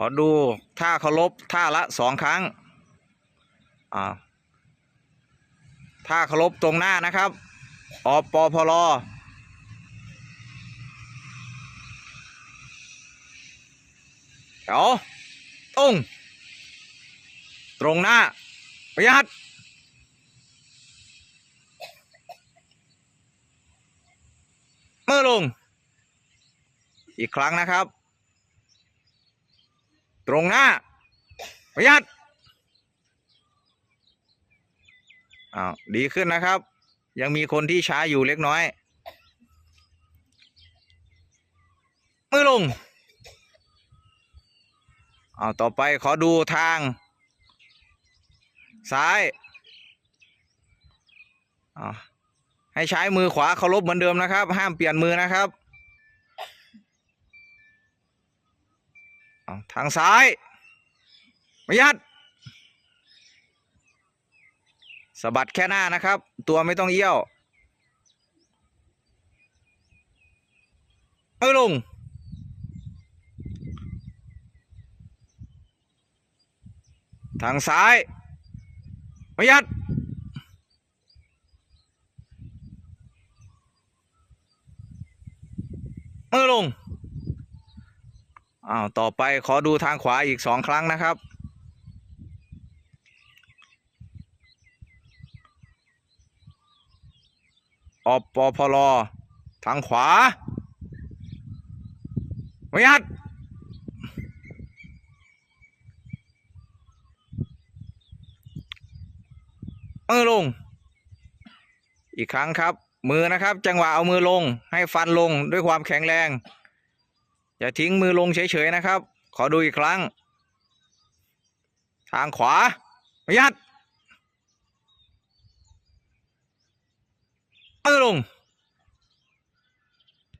ขอดูท่าเคารพท่าละสองครั้งอ่าท่าเคารพตรงหน้านะครับอปพลแถวตรงตรงหน้าประหยัดเมื่อลง อีกครั้งนะครับ ตรงหน้า ประหยัดอ้าวดีขึ้นนะครับ ยังมีคนที่ช้าอยู่เล็กน้อย มือลงเอาต่อไปขอดูทาง ซ้ายอาให้ใช้มือขวาเคารพเหมือนเดิมนะครับ ห้ามเปลี่ยนมือนะครับ อ้าทางซ้ายประหยัดสะบัดแค่หน้านะครับ ตัวไม่ต้องเอี้ยว เออลง ทางซ้ายประหยัดมือลง อ้าวต่อไปขอดูทางขวาอีกสองครั้งนะครับ อปพลทางขวาประหยัดมือลง อีกครั้งครับ มือนะครับ จังหวะเอามือลง ให้ฟันลงด้วยความแข็งแรง อย่าทิ้งมือลงเฉยๆนะครับ ขอดูอีกครั้ง ทางขวาประหยัดมือลง